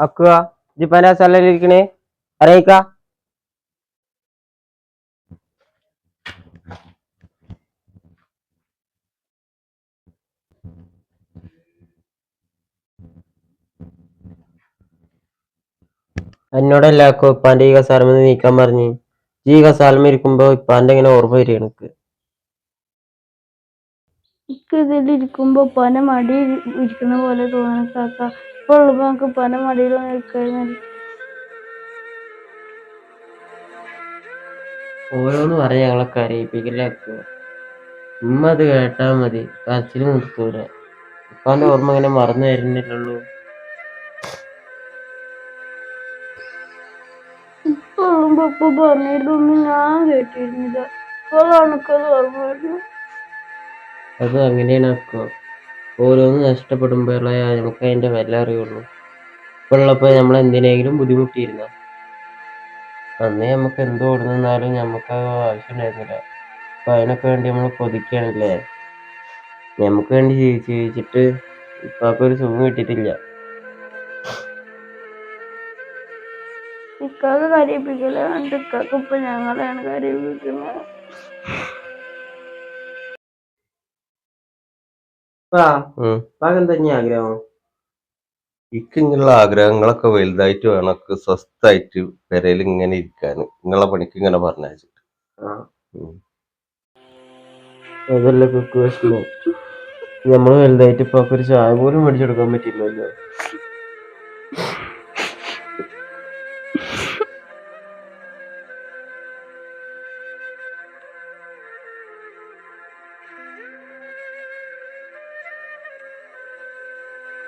അക്കുക ജിപ്പാന സ്ഥലത്തിരിക്കണേ അറിയിക്ക? എന്നോട് അക്കോ ഇപ്പാന്റെ ഈ കസാലമെന്ന് നീക്കാൻ പറഞ്ഞ്. ഈ കസാലം ഇരിക്കുമ്പോ ഇപ്പാന്റെ ഇങ്ങനെ ഓർമ്മ വരിക എനിക്ക് എനിക്ക് ഇതിലിരിക്കുമ്പോ ഉപ്പാന്റെ മടി ഇരിക്കുന്ന പോലെ തോന്നണ ഇപ്പൊ ഉള്ളപ്പോ നമുക്ക് പന മടിയിലൊന്നും കഴിഞ്ഞാൽ ഓരോന്ന് പറഞ്ഞ് ഞങ്ങളെ കരയിപ്പിക്കലാക്കുക ഉമ്മ അത് കേട്ടാ മതി. കരച്ചിൽ നിർത്തൂല. ഇപ്പാന്റെ ഓർമ്മ ഇങ്ങനെ മറന്നു വരുന്നില്ലല്ലോ. ഇപ്പൊ ഉള്ളുമ്പോ ഇപ്പൊ പറഞ്ഞിരുന്നൊന്നും ഞാൻ കേട്ടിരുന്നില്ല. ഇപ്പോഴാണ് ഓർമ്മ വരുന്നത്. അത് അങ്ങനെയാണ് അക്കോ. ഓരോന്ന് നഷ്ടപ്പെടുമ്പോഴേ നമുക്ക് അതിന്റെ വില അറിയുള്ളൂ. ഇപ്പൊ ഉള്ളപ്പോ നമ്മൾ എന്തിനെങ്കിലും ബുദ്ധിമുട്ടിയിരുന്ന. അന്നേ നമുക്ക് എന്ത് ഓടുന്നാലും നമുക്ക് ആവശ്യമുണ്ടായിരുന്നില്ല. അപ്പൊ അതിനൊക്കെ വേണ്ടി നമ്മൾ കൊതിക്കുകയാണല്ലേ? നമുക്ക് വേണ്ടി ജീവിച്ച് ജീവിച്ചിട്ട് ഇപ്പൊക്കെ ഒരു സുഖം കിട്ടിയിട്ടില്ല. ഇക്കാക്ക് കരയിപ്പിക്കല ഇക്കാക്ക് ഇപ്പൊ ഞങ്ങളെയാണ് കരയിപ്പിക്കുന്നത്. ആഗ്രഹം? എനിക്ക് ഇങ്ങനെയുള്ള ആഗ്രഹങ്ങളൊക്കെ വലുതായിട്ട് വേണം. സ്വസ്ഥായിട്ട് പെരയിൽ ഇങ്ങനെ ഇരിക്കാൻ നിങ്ങളെ പണിക്ക് ഇങ്ങനെ പറഞ്ഞു അതല്ല കുക്ക് വിഷമം നമ്മൾ വലുതായിട്ട് ഇപ്പൊ ഒരു ചായ പോലും മേടിച്ചെടുക്കാൻ പറ്റില്ലല്ലോ